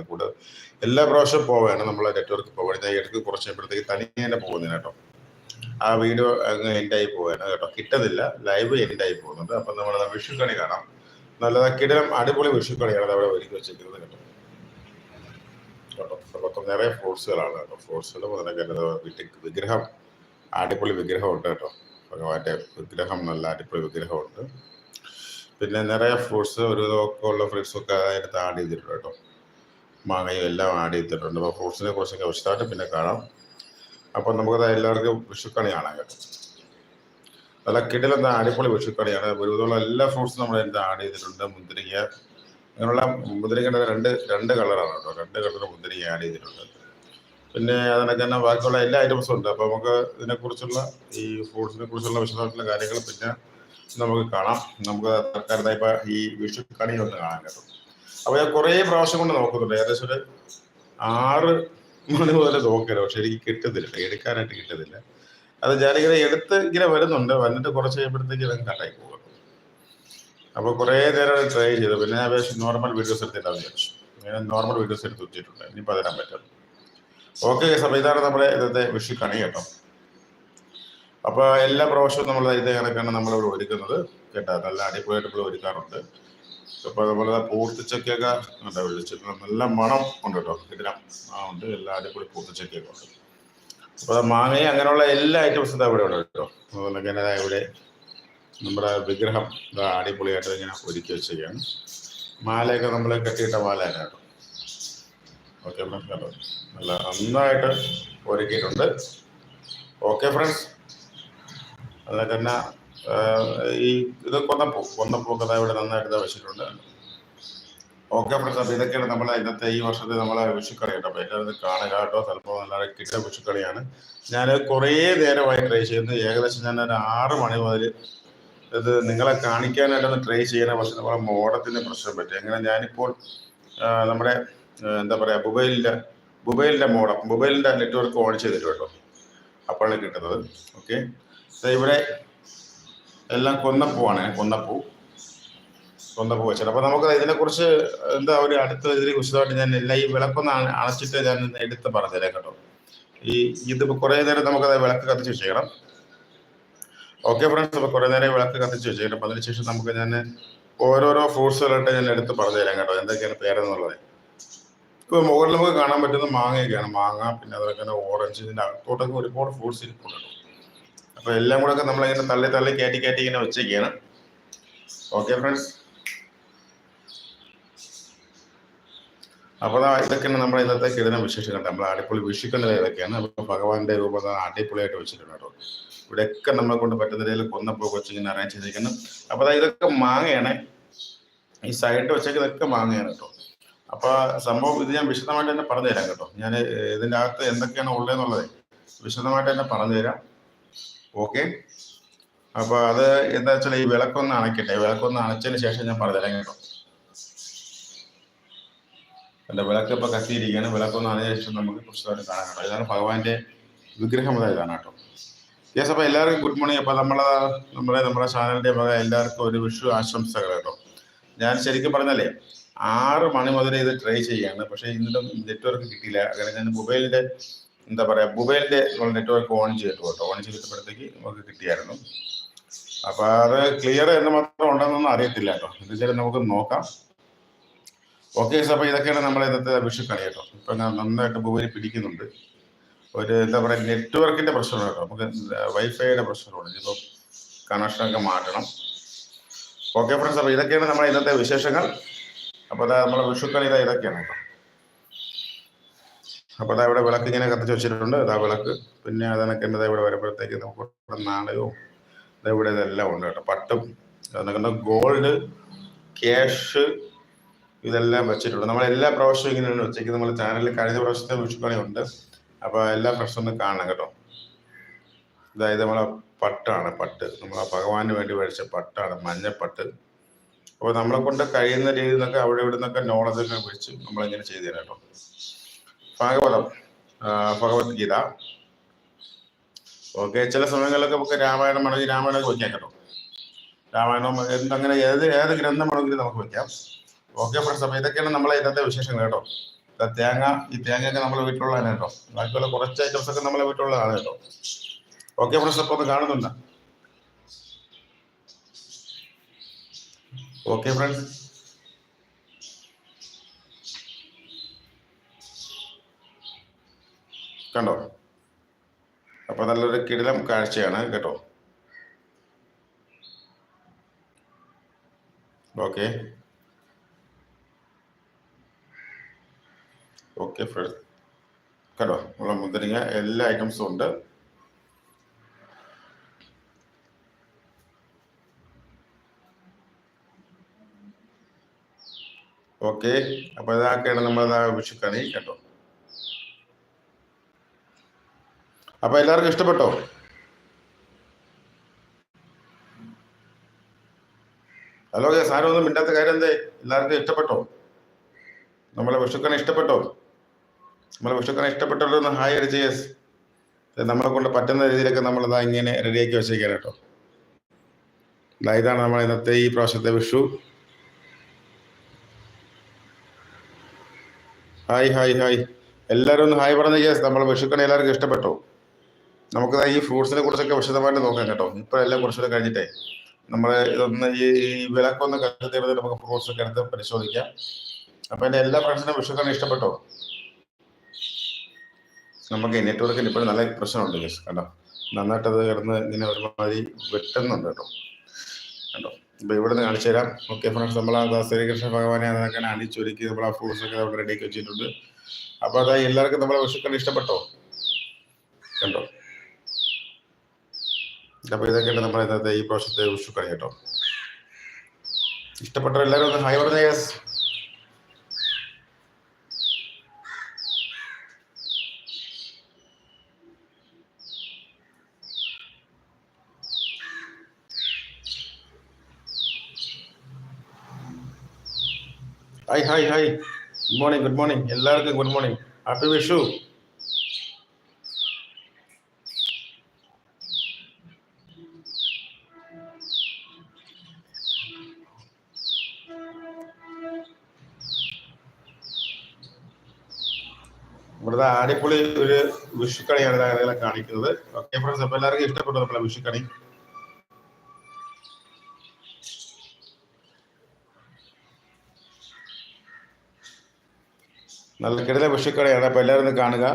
പിന്നെ കൂടെ എല്ലാ പ്രാവശ്യം പോവാണ് നമ്മൾ നെറ്റ്വർക്ക് പോവാണ്. ഞാൻ ഇടയ്ക്ക് കുറച്ച് കഴിയുമ്പോഴത്തേക്ക് തനിയെ തന്നെ കേട്ടോ. ആ വീഡിയോ എൻഡായി പോവാണ് കേട്ടോ. കിട്ടുന്നില്ല. ലൈവ് എൻഡായി പോകുന്നുണ്ട്. അപ്പം നമ്മൾ വിഷു കണി കാണാം. നല്ലതാ കിടലം അടിപൊളി വിഷു കണിയാണ് അവിടെ ഒരുക്കി വെച്ചിരിക്കുന്നത് കേട്ടോ. കേട്ടോ. അപ്പം നിറയെ ഫ്രൂട്ട്സുകളാണ് കേട്ടോ. ഫ്രൂട്ട്സുകൾ മുതലൊക്കെ വിഗ്രഹം അടിപൊളി വിഗ്രഹമുണ്ട് കേട്ടോ. ഭഗവാന്റെ വിഗ്രഹം നല്ല അടിപൊളി വിഗ്രഹമുണ്ട്. പിന്നെ നിറയെ ഫ്രൂട്ട്സ് ഒരു വിധമൊക്കെ ഉള്ള ഫ്രൂട്ട്സ് ഒക്കെ അതിനകത്ത് ആഡ് ചെയ്തിട്ടുണ്ട് കേട്ടോ. മാങ്ങയും എല്ലാം ആഡ് ചെയ്തിട്ടുണ്ട്. അപ്പോൾ ഫ്രൂട്ട്സിനെ കുറിച്ചൊക്കെ വിശദമായിട്ട് പിന്നെ കാണാം. അപ്പം നമുക്കത് എല്ലാവർക്കും വിഷുക്കണി കാണാൻ കേട്ടോ നല്ല കിടിലെന്ന അടിപൊളി വിഷുക്കണിയാണ്. ഒരുപോലെ എല്ലാ ഫ്രൂട്ട്സും നമ്മൾ എന്താ ആഡ് ചെയ്തിട്ടുണ്ട്. മുന്തിരിങ്ങ. അങ്ങനെയുള്ള മുന്തിരിങ്ങയുടെ രണ്ട് രണ്ട് കളറാണ് കേട്ടോ. രണ്ട് കളർ മുന്തിരിങ്ങ ആഡ് ചെയ്തിട്ടുണ്ട്. പിന്നെ അതിനൊക്കെ തന്നെ ബാക്കിയുള്ള എല്ലാ ഐറ്റംസും ഉണ്ട്. അപ്പോൾ നമുക്ക് ഇതിനെക്കുറിച്ചുള്ള ഈ ഫ്രൂട്ട്സിനെ കുറിച്ചുള്ള വിശദമായിട്ടുള്ള കാര്യങ്ങൾ പിന്നെ നമുക്ക് കാണാം. നമുക്ക് തൽക്കാലത്തായി ഈ വിഷുക്കണി ഒന്ന് കാണാൻ കേട്ടോ. അപ്പോൾ ഞാൻ കുറേ പ്രാവശ്യം കൊണ്ട് നോക്കുന്നുണ്ട്. ഏകദേശം ഒരു ആറ് മണി മുതൽ നോക്കില്ല പക്ഷെ എനിക്ക് കിട്ടുന്നില്ല. എടുക്കാനായിട്ട് കിട്ടുന്നില്ല. അത് ഞാനിങ്ങനെ എടുത്ത് ഇങ്ങനെ വരുന്നുണ്ട്. വന്നിട്ട് കുറച്ച് കഴിയുമ്പോഴത്തേക്ക് ഞാൻ കട്ടായി പോകും. അപ്പോൾ കുറേ നേരം ട്രൈ ചെയ്തു. പിന്നെ ഞാൻ വിചാരിച്ചു നോർമൽ വീഡിയോസ് എടുത്തിട്ടാണ് വിചാരിച്ചു ഞാൻ നോർമൽ വീഡിയോസ് എടുത്ത് വെച്ചിട്ടുണ്ട്. ഇനിയിപ്പോൾ അതിനാൻ പറ്റും. ഓക്കെ സാർ ഇതാണ് നമ്മുടെ ഇന്നത്തെ വിഷു കണി കേട്ടോ. അപ്പോൾ എല്ലാ പ്രാവശ്യവും നമ്മൾ ഇതേ കണക്കാണ് നമ്മളിവിടെ ഒരുക്കുന്നത്. കേട്ടോ നല്ല അടിപൊളിയായിട്ട് ഇവിടെ ഒരുക്കാറുണ്ട്. അപ്പോൾ അതുപോലെ പൂർത്തിച്ചക്കൊക്കെ ഉണ്ട്? വിളിച്ചിട്ട് നല്ല മണം ഉണ്ട് കേട്ടോ. ഇതിനം ആ ഉണ്ട്. എല്ലാ അടിപൊളി പൂർത്തിച്ചക്കൊക്കെ ഉണ്ട്. അപ്പോൾ മാങ്ങയും അങ്ങനെയുള്ള എല്ലാ ഐറ്റംസും ഇതാ ഇവിടെ ഉണ്ട് കേട്ടോ. അതുപോലെ തന്നെ ഇവിടെ നമ്മുടെ വിഗ്രഹം അടിപൊളിയായിട്ട് ഇങ്ങനെ ഒരുക്കി വെച്ചിരിക്കുകയാണ്. മാലയൊക്കെ നമ്മൾ കെട്ടിയിട്ട മാലയാണ് കേട്ടോ. ഓക്കെ നല്ല നന്നായിട്ട് ഒരുക്കിയിട്ടുണ്ട്. Okay friends. അതുപോലെ തന്നെ ഈ ഇത് കൊന്നപ്പൂ കൊന്നപ്പൂ ഒക്കെ ഇവിടെ നന്നായിട്ട് വെച്ചിട്ടുണ്ട്. ഓക്കെ ഫ്രണ്ട്സ് ഇതൊക്കെയാണ് നമ്മളെ ഇന്നത്തെ ഈ വർഷത്തെ നമ്മളെ വിഷുക്കളി കേട്ടോ. അപ്പോൾ എല്ലാവരും കാണുക കേട്ടോ. ചിലപ്പോൾ നല്ല കിട്ടിയ വിഷുക്കളിയാണ്. ഞാൻ കുറേ നേരമായി ട്രൈ ചെയ്യുന്നത് ഏകദേശം ഞാൻ ഒരു ആറ് മണി മുതൽ ഇത് നിങ്ങളെ കാണിക്കാനായിട്ടൊന്ന് ട്രൈ ചെയ്യണ പക്ഷെ നമ്മളെ മോഡത്തിന് പ്രശ്നം പറ്റി. അങ്ങനെ ഞാനിപ്പോൾ നമ്മുടെ എന്താ പറയുക മൊബൈലിന്റെ മൊബൈലിന്റെ മോഡം മൊബൈലിന്റെ നെറ്റ്വർക്ക് ഓൺ ചെയ്തിട്ട് അപ്പോഴാണ് കിട്ടുന്നത്. ഓക്കെ ഇവിടെ എല്ലാം കൊന്നപ്പൂവാണ് കൊന്നപ്പൂ. കൊന്നപ്പൂ വെച്ചത്. അപ്പോൾ നമുക്ക് ഇതിനെക്കുറിച്ച് എന്താ ഒരു അടുത്ത ഇതിൽ വിശദമായിട്ട് ഞാൻ എല്ലാം ഈ വിളക്കൊന്ന് അണ- അണച്ചിട്ട് ഞാൻ എടുത്ത് പറഞ്ഞുതരാം കേട്ടോ. ഈ ഇത് കുറേ നേരം നമുക്കത് വിളക്ക് കത്തിച്ച് വെച്ചേക്കണം. ഓക്കെ ഫ്രണ്ട്സ് അപ്പോൾ കുറേ നേരം വിളക്ക് കത്തിച്ച് വെച്ചേക്കണം. അപ്പോൾ അതിനുശേഷം നമുക്ക് ഞാൻ ഓരോരോ ഫ്രൂട്ട്സുകളായിട്ട് ഞാൻ എടുത്ത് പറഞ്ഞു തരാം കേട്ടോ. എന്തൊക്കെയാണ് പേരെന്നുള്ളത്. ഇപ്പോൾ മുകളിൽ നമുക്ക് കാണാൻ പറ്റുന്ന മാങ്ങയൊക്കെയാണ്. മാങ്ങ പിന്നെ അതുപോലെ തന്നെ ഓറഞ്ച് ഇതിന്റെ അകത്തോട്ടൊക്കെ ഒരുപാട് ഫ്രൂട്ട്സ് ഇരിപ്പുണ്ട് അപ്പോൾ എല്ലാം കൂടെ ഒക്കെ നമ്മളിങ്ങനെ തള്ളി തള്ളി കയറ്റി കയറ്റി ഇങ്ങനെ വെച്ചേക്കാണ് ഓക്കെ ഫ്രണ്ട്സ് അപ്പോൾ ദാ ഇതൊക്കെയാണ് നമ്മുടെ ഇന്നത്തെ കിടന്ന കണ്ടത് നമ്മൾ അടിപൊളി വിഷിക്കേണ്ടത് ഇതൊക്കെയാണ്. അപ്പോൾ ഭഗവാന്റെ രൂപം അടിപൊളിയായിട്ട് വെച്ചിട്ടുണ്ട് കേട്ടോ. ഇവിടെയൊക്കെ നമ്മളെ കൊണ്ട് പറ്റുന്ന രീതിയിൽ കൊന്നപ്പോ കൊച്ചിങ്ങനെ അറേഞ്ച് ചെയ്തിരിക്കുന്നു. അപ്പോൾ ഇതൊക്കെ മാങ്ങയാണ്. ഈ സൈഡിൽ വെച്ചേക്കുന്നതൊക്കെ മാങ്ങയാണ് കേട്ടോ. അപ്പോൾ സംഭവം ഇത് ഞാൻ വിശദമായിട്ട് തന്നെ പറഞ്ഞുതരാം കേട്ടോ. ഞാൻ ഇതിന്റെ അകത്ത് എന്തൊക്കെയാണ് ഉള്ളതെന്നുള്ളത് വിശദമായിട്ട് തന്നെ പറഞ്ഞു തരാം ഓക്കെ. അപ്പോൾ അത് എന്താ വെച്ചാൽ ഈ വിളക്കൊന്ന് അണയ്ക്കട്ടെ വിളക്കൊന്ന് അണച്ചതിന് ശേഷം ഞാൻ പറഞ്ഞുതരാം. കേട്ടോ. അല്ല വിളക്ക് ഇപ്പൊ കത്തിയിരിക്കുകയാണ്. വിളക്കൊന്ന് അണഞ്ഞ ശേഷം നമുക്ക് പുസ്തകമായിട്ട് കാണാൻ കേട്ടോ. ഇതാണ് ഭഗവാന്റെ വിഗ്രഹം ഇതാണ് കേട്ടോ. യെസ് അപ്പൊ എല്ലാവർക്കും ഗുഡ് മോർണിംഗ് അപ്പൊ നമ്മളെ നമ്മുടെ നമ്മുടെ ചാനലിന്റെ വക എല്ലാവർക്കും ഒരു വിഷു ആശംസകൾ കേട്ടോ. ഞാൻ ശരിക്കും പറഞ്ഞാലേ ആറ് മണി മുതൽ ഇത് ട്രൈ ചെയ്യാണ് പക്ഷേ ഇന്നിട്ടും നെറ്റ്വർക്ക് കിട്ടിയില്ല. അങ്ങനെ ഞാൻ മൊബൈലിന്റെ എന്താ പറയുക മൊബൈലിന്റെ നെറ്റ്വർക്ക് ഓൺ ചെയ്തിട്ട് കേട്ടോ ഓൺ ചെയ്തപ്പോഴത്തേക്ക് നമുക്ക് കിട്ടിയായിരുന്നു. അപ്പം അത് ക്ലിയർ എന്ന് മാത്രം ഉണ്ടെന്നൊന്നും അറിയത്തില്ല കേട്ടോ. എന്തായാലും നമുക്ക് നോക്കാം. ഓക്കെ അപ്പോൾ ഇതൊക്കെയാണ് നമ്മുടെ ഇന്നത്തെ വിഷു കളി കേട്ടോ. ഇപ്പം നന്നായിട്ട് മൊബൈൽ പിടിക്കുന്നുണ്ട്. ഒരു എന്താ പറയുക നെറ്റ്വർക്കിന്റെ പ്രശ്നമാണ് കേട്ടോ. നമുക്ക് വൈഫൈയുടെ പ്രശ്നമുണ്ട് ഇപ്പം കണക്ഷനൊക്കെ മാറ്റണം. ഓക്കെ ഫ്രണ്ട്സ് അപ്പോൾ ഇതൊക്കെയാണ് നമ്മുടെ ഇന്നത്തെ വിശേഷങ്ങൾ. അപ്പോൾ നമ്മൾ വിഷുക്കളി ഇതാ ഇതൊക്കെയാണ് കേട്ടോ. അപ്പൊ അതാ ഇവിടെ വിളക്ക് ഇങ്ങനെ കത്തിച്ച് വെച്ചിട്ടുണ്ട്. അതാ വിളക്ക്. പിന്നെ അതെന്നൊക്കെ ഇവിടെ വരുമ്പോഴത്തേക്ക് നമുക്ക് ഇവിടെ നാണയവും ഇവിടെ ഇതെല്ലാം ഉണ്ട് കേട്ടോ. പട്ടും അതൊക്കെ ഗോൾഡ് ക്യാഷ് ഇതെല്ലാം വെച്ചിട്ടുണ്ട്. നമ്മൾ എല്ലാ പ്രാവശ്യവും ഇങ്ങനെയാണ് വെച്ചേക്കുന്നത് നമ്മുടെ ചാനലിൽ കഴിഞ്ഞ പ്രാവശ്യത്തെ വിഷുക്കണി ഉണ്ട്. അപ്പോൾ എല്ലാ പ്രാവശ്യവും ഒന്ന് കാണണം കേട്ടോ. അതായത് നമ്മളെ പട്ടാണ് പട്ട്. നമ്മൾ ആ ഭഗവാന് വേണ്ടി മേടിച്ച പട്ടാണ്. മഞ്ഞപ്പട്ട്. അപ്പോൾ നമ്മളെ കൊണ്ട് കഴിയുന്ന രീതിയിൽ നിന്നൊക്കെ അവിടെ ഇവിടെ നിന്നൊക്കെ നോളജൊക്കെ വെച്ച് നമ്മളിങ്ങനെ ചെയ്തു തരാം കേട്ടോ. ഭാഗവതം ഭഗവത്ഗീത ഓക്കെ ചില സമയങ്ങളിലൊക്കെ നമുക്ക് രാമായണം വേണമെങ്കിൽ രാമായണമൊക്കെ വയ്ക്കാം കേട്ടോ. രാമായണം എന്ത് അങ്ങനെ ഏത് ഏത് ഗ്രന്ഥം വേണമെങ്കിലും നമുക്ക് വയ്ക്കാം ഓക്കെ ഫ്രണ്ട്സ് അപ്പോൾ ഇതൊക്കെയാണ് നമ്മളെ ഇന്നത്തെ വിശേഷങ്ങൾ കേട്ടോ. തേങ്ങ ഈ തേങ്ങയൊക്കെ നമ്മളെ വീട്ടിലുള്ളതാണ് കേട്ടോ. ബാക്കിയുള്ള കുറച്ച് ഐറ്റംസ് ഒക്കെ നമ്മളെ വീട്ടിലുള്ളതാണ് കേട്ടോ. ഓക്കെ ഫ്രണ്ട്സ് അപ്പോൾ ഒന്ന് കാണുന്നുണ്ട്. ഓക്കെ ഫ്രണ്ട്സ് കണ്ടോ? അപ്പൊ നല്ലൊരു കിടിലം കാഴ്ചയാണ് കേട്ടോ? ഓക്കെ. ഓക്കെ കേട്ടോ നമ്മളെ മുന്തിരിങ്ങ എല്ലാ ഐറ്റംസും ഉണ്ട്. ഓക്കെ അപ്പൊ ഇതാക്കെയാണ് നമ്മളതാ വിഷുക്കണി കേട്ടോ? അപ്പൊ എല്ലാവർക്കും ഇഷ്ടപ്പെട്ടോ? ഹലോ സാരം ഒന്നും മിണ്ടാത്ത കാര്യം എന്തേ? എല്ലാവർക്കും ഇഷ്ടപ്പെട്ടോ? നമ്മളെ വിഷുക്കനെ ഇഷ്ടപ്പെട്ടോ? നമ്മളെ വിഷുക്കനെ ഇഷ്ടപ്പെട്ടല്ലോ എന്ന് ഹായ് അടിച്ച് യെസ്. നമ്മളെ കൊണ്ട് പറ്റുന്ന രീതിയിലൊക്കെ നമ്മളിതാ ഇങ്ങനെ റെഡിയാക്കി വെച്ചേക്കാൻ കേട്ടോ. ഇതാണ് നമ്മൾ ഇന്നത്തെ ഈ പ്രാവശ്യത്തെ വിഷു. Hi hi hi. എല്ലാവരും ഒന്ന് ഹായ് പറഞ്ഞ യെസ്. നമ്മളെ വിഷുക്കനെ എല്ലാവർക്കും ഇഷ്ടപ്പെട്ടോ? നമുക്ക് ഈ ഫ്രൂട്ട്സിനെ കുറിച്ചൊക്കെ വിശദമായിട്ട് നോക്കാം കേട്ടോ. ഇപ്പൊ എല്ലാം കുറച്ചുകൂടെ കഴിഞ്ഞിട്ടേ. നമ്മൾ ഇതൊന്ന് ഈ വിലക്കൊന്ന് കണ്ടെത്തിയിട്ട് നമുക്ക് ഫ്രൂട്ട്സ് ഒക്കെ എടുത്ത് പരിശോധിക്കാം. അപ്പൊ എന്റെ എല്ലാ ഫ്രണ്ട്സിനും വിഷുക്കനെ ഇഷ്ടപ്പെട്ടോ? നമുക്ക് നെറ്റ്വർക്കിൽ ഇപ്പോഴും നല്ല പ്രശ്നമുണ്ട് യെസ് കണ്ടോ? നന്നായിട്ട് അത് കിടന്ന് ഇങ്ങനെ ഒരുമാതിരി വെട്ടുന്നുണ്ട് കേട്ടോ. കണ്ടോ? ഇപ്പൊ ഇവിടെ നിന്ന് കാണിച്ചു തരാം. ഓക്കെ ഫ്രണ്ട്സ് നമ്മൾ ആ ശ്രീകൃഷ്ണ ഭഗവാനെ അതൊക്കെ അണിച്ചൊരുക്കി നമ്മൾ ആ ഫ്രൂട്ട്സ് ഒക്കെ അവിടെ റെഡിയാക്കി വെച്ചിട്ടുണ്ട്. അപ്പൊ അതാ എല്ലാവർക്കും നമ്മളെ വിഷുക്കൾ ഇഷ്ടപ്പെട്ടോ? കണ്ടോ? അപ്പൊ ഇതൊക്കെയാണ് നമ്മുടെ ഇന്നത്തെ ഈ പ്രാവശ്യത്തെ വിഷുക്കണി കേട്ടോ. ഇഷ്ടപ്പെട്ട എല്ലാവരും ഒന്ന് ഹായ് പറഞ്ഞ yes hi hi hi good morning good morning എല്ലാവർക്കും ഗുഡ് മോർണിംഗ് ഹാപ്പി വിഷു ഇവിടുത്തെ ആടിപ്പൊളി ഒരു വിഷുക്കണിയാണ് ഇതായാലും കാണിക്കുന്നത്. ഓക്കെ ഫ്രണ്ട്സ് അപ്പൊ എല്ലാവർക്കും ഇഷ്ടപ്പെട്ടു നമ്മളെ വിഷുക്കണി. നല്ല കിടല വിഷുക്കണിയാണ്. അപ്പൊ എല്ലാവരും ഒന്ന് കാണുക.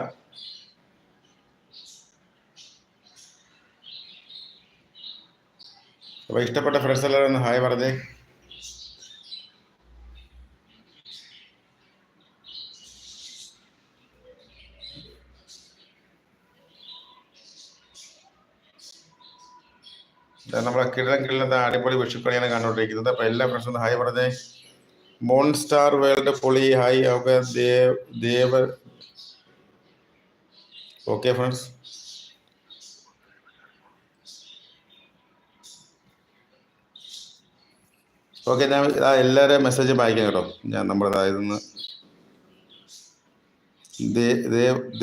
അപ്പൊ ഇഷ്ടപ്പെട്ട ഫ്രണ്ട്സ് എല്ലാവരും ഒന്ന് ഹായ് പറഞ്ഞേ. ദാ കിഴം കിടലം അടിപൊളി വിഷുക്കണിയാണ് കണ്ടുകൊണ്ടിരിക്കുന്നത്. അപ്പൊ എല്ലാ ഫ്രണ്ട്സും ഹായ് പറഞ്ഞേ. മോൺ സ്റ്റാർ വേൾഡ് പൊളി hi okay Dev Dev okay friends okay ഞാൻ എല്ലാവരെയും മെസ്സേജ് വായിക്കാം കേട്ടോ. ഞാൻ നമ്മുടെ ഇതായിരുന്നു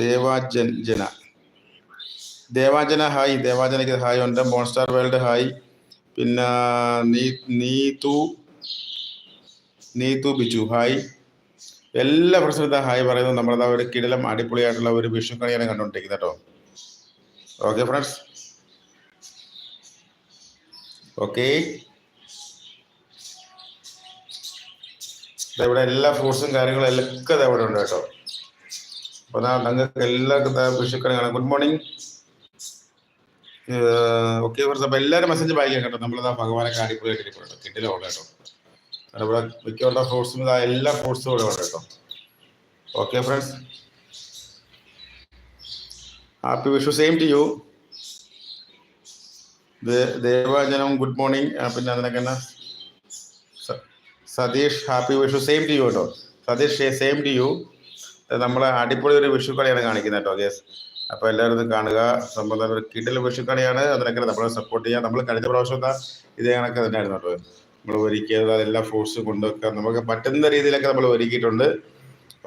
ദേവാജൻ ജന. ദേവാജന ഹായ്. ദേവാജനയ്ക്ക് ഹായ്. ഉണ്ട് മോൺസ്റ്റാർ വേൾഡ് ഹായ്. പിന്നെ നീ നീതു നീതു ബിജു ഹായ്. എല്ലാ പ്രശ്നത്തെ ഹായ് പറയുന്നത്. നമ്മളതാ ഒരു കിടലം അടിപൊളിയായിട്ടുള്ള ഒരു വിഷു കളിയാണ് കണ്ടുകൊണ്ടിരിക്കുന്നത് കേട്ടോ. ഓക്കെ ഫ്രണ്ട്സ് ഓക്കെ ഇവിടെ എല്ലാ ഫ്രൂട്ട്സും കാര്യങ്ങളും എല്ലാം ഇവിടെ ഉണ്ട് കേട്ടോ. അപ്പൊ ദാ നിങ്ങൾക്ക് എല്ലാവർക്കും വിഷുക്കണി കാണാം ഗുഡ് മോർണിംഗ് ഓക്കെ ഫ്രണ്ട്സ് അപ്പൊ എല്ലാവരും മെസ്സേജ് വായിക്കാം കേട്ടോ. നമ്മളിതാ ഭഗവാനെ അടിപൊളിയായിട്ട് കേട്ടോ. കിട്ടില്ല ഉള്ള കേട്ടോ. ഇവിടെ മിക്കുള്ള ഫ്രൂട്ട്സും ഇതാ എല്ലാ ഫ്രൂട്ട്സും ഇവിടെ ഉണ്ട് കേട്ടോ. Okay friends happy Vishu same to you ദേവാജനം good morning പിന്നെ അതിനൊക്കെ എന്നാ? സ- Satheesh happy Vishu same to you കേട്ടോ. സതീഷ് സെയിം ടു യു നമ്മളെ അടിപൊളി ഒരു വിഷു കളിയാണ് കാണിക്കുന്നത് കേട്ടോ ഗേസ് അപ്പോൾ എല്ലാവരും ഇത് കാണുക. സംബന്ധം ഒരു കിടിൽ വിഷുക്കണിയാണ്. അതിനൊക്കെ നമ്മളെ സപ്പോർട്ട് ചെയ്യുക നമ്മൾ കഴിഞ്ഞ പ്രാവശ്യം എന്താ ഇതേ കണക്ക് തന്നെയായിരുന്നു കേട്ടോ. നമ്മൾ ഒരുക്കിയത് എല്ലാ ഫ്രൂട്ട്സ് കൊണ്ടുവെക്കുക. നമുക്ക് പറ്റുന്ന രീതിയിലൊക്കെ നമ്മൾ ഒരുക്കിയിട്ടുണ്ട്.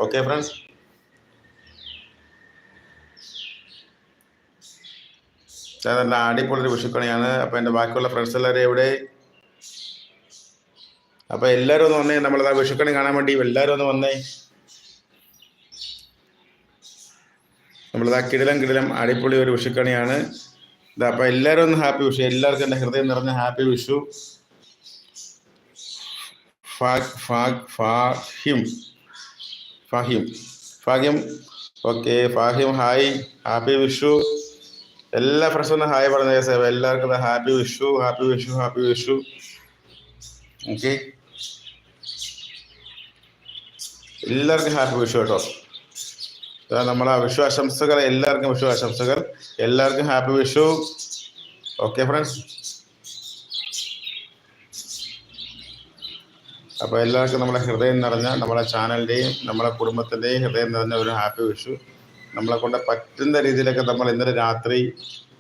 ഓക്കെ ഫ്രണ്ട്സ് നല്ല അടിപൊളി വിഷുക്കണിയാണ്. അപ്പൊ എന്റെ ബാക്കിയുള്ള ഫ്രണ്ട്സ് എല്ലാവരും എവിടെ? അപ്പൊ എല്ലാവരും ഒന്ന് വന്നേ. നമ്മളത് ആ വിഷുക്കണി കാണാൻ വേണ്ടി എല്ലാവരും ഒന്ന് വന്നേ. നമ്മളിതാ കിടിലം കിടിലം അടിപൊളി ഒരു വിഷുക്കണിയാണ്. ഇതാ അപ്പം എല്ലാവരും ഒന്ന് ഹാപ്പി വിഷു. എല്ലാവർക്കും എന്റെ ഹൃദയം നിറഞ്ഞ happy Vishu. Fahim Fahim Fahim okay Fahim hi. Happy Vishu. എല്ലാ ഫ്രണ്ട്സും ഒന്ന് ഹായ് പറഞ്ഞ സേവ എല്ലാവർക്കും happy Vishu happy Vishu happy Vishu. Okay. എല്ലാവർക്കും ഹാപ്പി വിഷു കേട്ടോ. നമ്മളെ വിഷു ആശംസകൾ എല്ലാവർക്കും വിഷു ആശംസകൾ എല്ലാവർക്കും ഹാപ്പി വിഷു. Okay friends? അപ്പോൾ എല്ലാവർക്കും നമ്മുടെ ഹൃദയം നിറഞ്ഞ നമ്മളെ ചാനലിന്റെയും നമ്മളെ കുടുംബത്തിന്റെയും ഹൃദയം നിറഞ്ഞ ഒരു ഹാപ്പി വിഷു. നമ്മളെ കൊണ്ട് പറ്റുന്ന രീതിയിലൊക്കെ നമ്മൾ ഇന്നലെ രാത്രി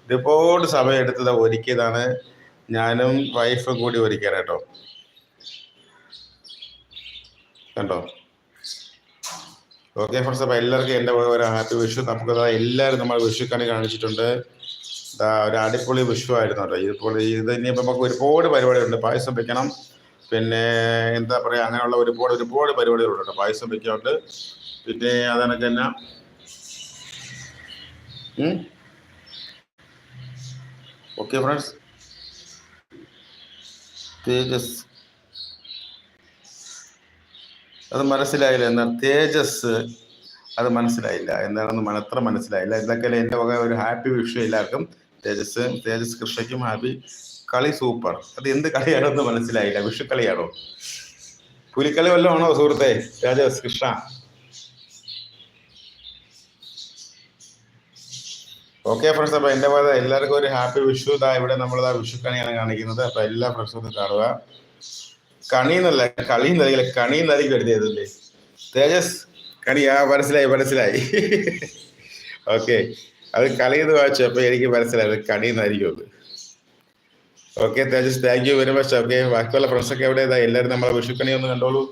ഒരുപാട് സമയം എടുത്തത് ഒരുക്കിയതാണ്. ഞാനും വൈഫും കൂടി ഒരുക്കിയത് കേട്ടോ. കണ്ടോ? ഓക്കെ ഫ്രണ്ട്സ് അപ്പോൾ എല്ലാവർക്കും എന്റെ ഒരു ഹാപ്പി വിഷു നമുക്ക് എല്ലാവരും നമ്മൾ വിഷു കണി കാണിച്ചിട്ടുണ്ട്. ഒരു അടിപൊളി വിഷു ആയിരുന്നു കേട്ടോ. ഇതുപോലെ ഇത് ഇനിയിപ്പോൾ നമുക്ക് ഒരുപാട് പരിപാടികളുണ്ട്. പായസം വെക്കണം. പിന്നെ എന്താ പറയുക അങ്ങനെയുള്ള ഒരുപാട് ഒരുപാട് പരിപാടികളുണ്ട് കേട്ടോ. പായസം വയ്ക്കാറുണ്ട് പിന്നെ അതനക്ക് തന്നെ ഓക്കെ ഫ്രണ്ട്സ് തേജസ് അത് മനസ്സിലായില്ല. എന്നാൽ തേജസ് അത് മനസ്സിലായില്ല. എന്താണെന്ന് മനത്ര മനസ്സിലായില്ല. ഇതൊക്കെ എന്റെ വക ഒരു ഹാപ്പി വിഷയം എല്ലാവർക്കും. തേജസ് തേജസ് കൃഷ്ണയ്ക്കും ഹാപ്പി. കളി സൂപ്പർ. അത് എന്ത് കളിയാണെന്ന് മനസ്സിലായില്ല. വിഷു കളിയാണോ പുലിക്കളി വല്ലതും ആണോ സുഹൃത്തെ? തേജസ് കൃഷ്ണ. ഓക്കെ ഫ്രണ്ട്സ് അപ്പൊ എന്റെ പോലെ എല്ലാവർക്കും ഒരു ഹാപ്പി വിഷു. ഇതാ ഇവിടെ നമ്മളിതാ വിഷു കണിയാണ് കാണിക്കുന്നത്. അപ്പൊ എല്ലാ ഫ്രണ്ട്സും കാണുക. കണി എന്നല്ല കളി എന്നറിയില്ല കണി എന്നറിയില്ല എഴുതിയതല്ലേ തേജസ് കണി ആ മനസ്സിലായി മനസ്സിലായി. ഓക്കെ അത് കളി എന്ന് വായിച്ചപ്പോ എനിക്ക് മനസ്സിലായി അത് കണി എന്നായിരിക്കും അത് okay Tejas thank you very much okay ബാക്കിയുള്ള ഫ്രണ്ട്സ് ഒക്കെ എവിടെ എല്ലാവരും നമ്മളെ വിഷുക്കണി ഒന്ന് കണ്ടോളൂ.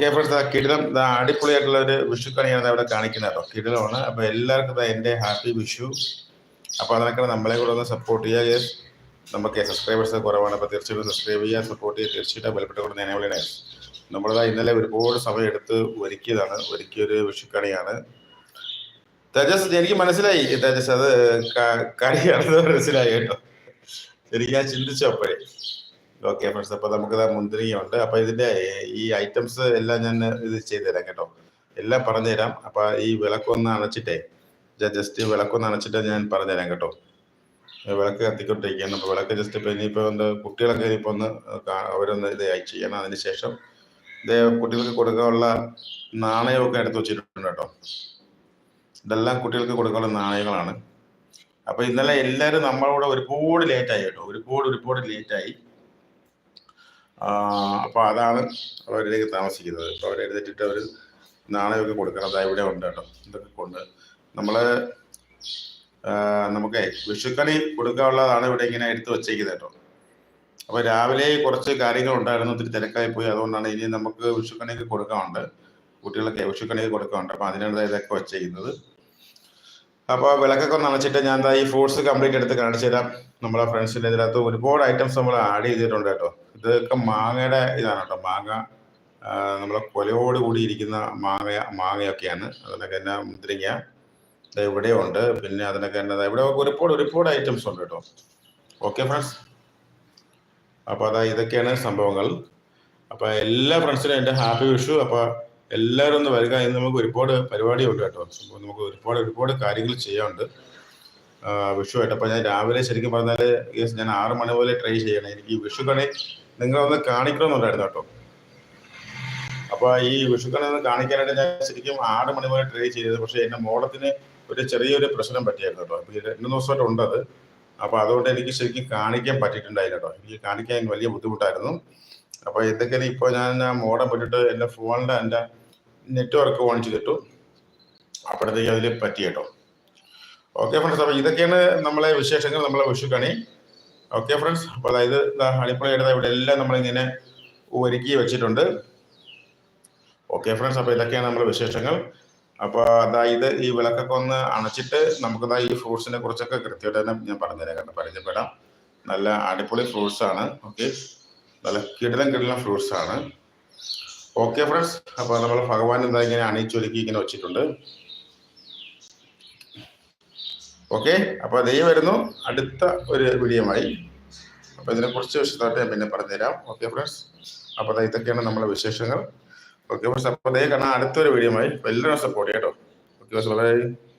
ഓക്കെ ഫ്രണ്ട്സ് ആ കിടിലം അടിപൊളിയായിട്ടുള്ള ഒരു വിഷുക്കണിയാണ് അവിടെ കാണിക്കുന്നത് കേട്ടോ. കിടിലമാണ്. അപ്പൊ എല്ലാവർക്കും എന്റെ ഹാപ്പി വിഷു. അപ്പൊ അതിനൊക്കെ നമ്മളെ കൂടെ ഒന്ന് സപ്പോർട്ട് ചെയ്യുക. നമുക്ക് സബ്സ്ക്രൈബേഴ്സ് കുറവാണ്. അപ്പോൾ തീർച്ചയായിട്ടും സബ്സ്ക്രൈബ് ചെയ്യുക സപ്പോർട്ട് ചെയ്യുക തീർച്ചയായിട്ടും ബലപ്പെട്ട കൂടെ നേനെ നമ്മളിതാ ഇന്നലെ ഒരുപാട് സമയം എടുത്ത് ഒരുക്കിയതാണ്. ഒരുക്കിയൊരു വിഷുക്കണിയാണ്. തേജസ് എനിക്ക് മനസ്സിലായി. തേജസ് അത് ക- കണിയാണെന്ന് മനസ്സിലായി കേട്ടോ. എനിക്ക് ഞാൻ ചിന്തിച്ചു അപ്പോഴേ. ഓക്കെ ഫ്രണ്ട്സ് അപ്പൊ നമുക്ക് മുന്തിരിയുണ്ട് അപ്പൊ ഇതിന്റെ ഈ ഐറ്റംസ് എല്ലാം ഞാൻ ഇത് ചെയ്തുതരാം കേട്ടോ. എല്ലാം പറഞ്ഞു തരാം അപ്പൊ ഈ വിളക്കൊന്ന് അണച്ചിട്ടേ ജസ്റ്റ് വിളക്കൊന്ന് അണച്ചിട്ട് ഞാൻ പറഞ്ഞുതരാം കേട്ടോ. വിളക്ക് കത്തിക്കൊണ്ടിരിക്കുകയാണ്. അപ്പൊ വിളക്ക് ജസ്റ്റ് ഇപ്പൊ ഇനിയിപ്പോ എന്താ കുട്ടികളൊക്കെ ഇനിയിപ്പോ ഒന്ന് അവരൊന്ന് ഇത് ചെയ്യണം. അതിന് ശേഷം ഇത് കുട്ടികൾക്ക് കൊടുക്കാനുള്ള നാണയമൊക്കെ എടുത്ത് വെച്ചിട്ടുണ്ട് കേട്ടോ. ഇതെല്ലാം കുട്ടികൾക്ക് കൊടുക്കാനുള്ള നാണയങ്ങളാണ്. അപ്പൊ ഇന്നലെ എല്ലാവരും നമ്മളോട് ഒരുപാട് ലേറ്റ് ആയി കേട്ടോ. ഒരുപാട് ഒരുപാട് ലേറ്റ് ആയി. അപ്പോൾ അതാണ് അവരിലേക്ക് താമസിക്കുന്നത്. അപ്പോൾ അവർ എഴുതിട്ടിട്ട് അവർ നാണയമൊക്കെ കൊടുക്കണം. അതാ ഇവിടെ ഉണ്ട് കേട്ടോ. ഇതൊക്കെ കൊണ്ട് നമ്മൾ നമുക്ക് വിഷുക്കണി കൊടുക്കാനുള്ളതാണ് ഇവിടെ ഇങ്ങനെ എടുത്ത് വെച്ചേക്കുന്നത് കേട്ടോ. അപ്പോൾ രാവിലെ കുറച്ച് കാര്യങ്ങൾ ഉണ്ടായിരുന്നു. ഒത്തിരി തിരക്കായി പോയി. അതുകൊണ്ടാണ് ഇനി നമുക്ക് വിഷുക്കണിക്ക് കൊടുക്കാനുണ്ട്. കുട്ടികളൊക്കെ വിഷുക്കണിക്ക് കൊടുക്കാനുണ്ട്. അപ്പോൾ അതിനാണ് ഇതൊക്കെ വെച്ചേക്കുന്നത്. അപ്പോൾ വിളക്കൊക്കെ ഒന്ന് അണച്ചിട്ട് ഞാൻ ദാ ഈ ഫ്രൂട്ട്സ് കംപ്ലീറ്റ് എടുത്ത് കാണിച്ചു തരാം. നമ്മളെ ഫ്രണ്ട്സിന്റെ ഇതിനകത്ത് ഒരുപാട് ഐറ്റംസ് നമ്മൾ ആഡ് ചെയ്തിട്ടുണ്ട് കേട്ടോ. ഇതൊക്കെ മാങ്ങയുടെ ഇതാണ് കേട്ടോ. മാങ്ങ നമ്മളെ കൊലയോട് കൂടിയിരിക്കുന്ന മാങ്ങ മാങ്ങയൊക്കെയാണ്. അതിനൊക്കെ തന്നെ ഇവിടെ ഇവിടെയുണ്ട് പിന്നെ അതിനൊക്കെ തന്നെ ഇവിടെ ഒരുപാട് ഒരുപാട് ഐറ്റംസ് ഉണ്ട് കേട്ടോ. ഓക്കെ ഫ്രണ്ട്സ് അപ്പോൾ അതാ ഇതൊക്കെയാണ് സംഭവങ്ങൾ. അപ്പോൾ എല്ലാ ഫ്രണ്ട്സിനും എന്റെ ഹാപ്പി വിഷു അപ്പോൾ എല്ലാവരും ഒന്ന് വരിക ഇന്ന് നമുക്ക് ഒരുപാട് പരിപാടിയുണ്ട് കേട്ടോ. നമുക്ക് ഒരുപാട് ഒരുപാട് കാര്യങ്ങൾ ചെയ്യാനുണ്ട്. വിഷുവായിട്ട് അപ്പോൾ ഞാൻ രാവിലെ ശരിക്കും പറഞ്ഞാൽ യെസ് ഞാൻ ആറ് മണി പോലെ ട്രൈ ചെയ്യണം. എനിക്ക് ഈ വിഷു കണി നിങ്ങളൊന്ന് കാണിക്കണമെന്നുണ്ടായിരുന്നു കേട്ടോ. അപ്പോൾ ഈ വിഷു കണി ഒന്ന് കാണിക്കാനായിട്ട് ഞാൻ ശരിക്കും ആറ് മണി പോലെ ട്രൈ ചെയ്തത്. പക്ഷേ എന്റെ മോളത്തിന് ഒരു ചെറിയൊരു പ്രശ്നം പറ്റിയായിരുന്നു കേട്ടോ. അപ്പോൾ രണ്ടു ദിവസമായിട്ട് ഉണ്ട് അത്. അപ്പോൾ അതുകൊണ്ട് എനിക്ക് ശരിക്കും കാണിക്കാൻ പറ്റിയിട്ടുണ്ടായില്ല കേട്ടോ. എനിക്ക് കാണിക്കാൻ വലിയ ബുദ്ധിമുട്ടായിരുന്നു. അപ്പോൾ എന്തൊക്കെയാണ് ഇപ്പോൾ ഞാൻ മോഡം വിട്ടിട്ട് എന്റെ ഫോണിന്റെ എന്റെ നെറ്റ്വർക്ക് ഓൺ ചെയ്തിട്ടു. അപ്പോഴത്തേക്ക് അതിൽ പറ്റി കേട്ടോ. ഓക്കെ ഫ്രണ്ട്സ് അപ്പോൾ ഇതൊക്കെയാണ് നമ്മളെ വിശേഷങ്ങൾ നമ്മളെ വിഷുക്കണി. ഓക്കെ ഫ്രണ്ട്സ് അപ്പോൾ അതായത് അണിപ്പുഴയുടെ ഇവിടെ എല്ലാം നമ്മളിങ്ങനെ ഒരുക്കി വെച്ചിട്ടുണ്ട്. ഓക്കെ ഫ്രണ്ട്സ് അപ്പോൾ ഇതൊക്കെയാണ് നമ്മുടെ വിശേഷങ്ങൾ. അപ്പോൾ അതായത് ഈ വിളക്കൊക്കെ ഒന്ന് അണച്ചിട്ട് നമുക്കതാ ഈ ഫ്രൂട്ട്സിനെ കുറിച്ചൊക്കെ കൃത്യമായിട്ട് തന്നെ ഞാൻ പറഞ്ഞുതരാം കേട്ടോ പരിചയപ്പെടാം. നല്ല അടിപൊളി ഫ്രൂട്ട്സ് ആണ് ഓക്കെ നല്ല കിടലം കിടലം ഫ്രൂട്ട്സ് ആണ് ഓക്കെ ഫ്രണ്ട്സ് അപ്പോൾ നമ്മൾ ഭഗവാൻ എന്താ ഇങ്ങനെ അണിയിച്ചൊരുക്കി ഇങ്ങനെ വെച്ചിട്ടുണ്ട്. ഓക്കെ അപ്പോൾ ദൈവം വരുന്നു. അടുത്ത ഒരു വീഡിയോമായി അപ്പോൾ ഇതിനെ കുറിച്ച് വിശദമായിട്ട് ഞാൻ പിന്നെ പറഞ്ഞുതരാം. ഓക്കെ ഫ്രണ്ട്സ് അപ്പോൾ ഇതൊക്കെയാണ് നമ്മളെ വിശേഷങ്ങൾ. ഓക്കെ ഫ്രണ്ട്സ് അപ്പൊ ദൈ കാണാൻ അടുത്തൊരു വീഡിയോമായി എല്ലാവരും സപ്പോർട്ട് ചെയ്യാം കേട്ടോ. Okay bye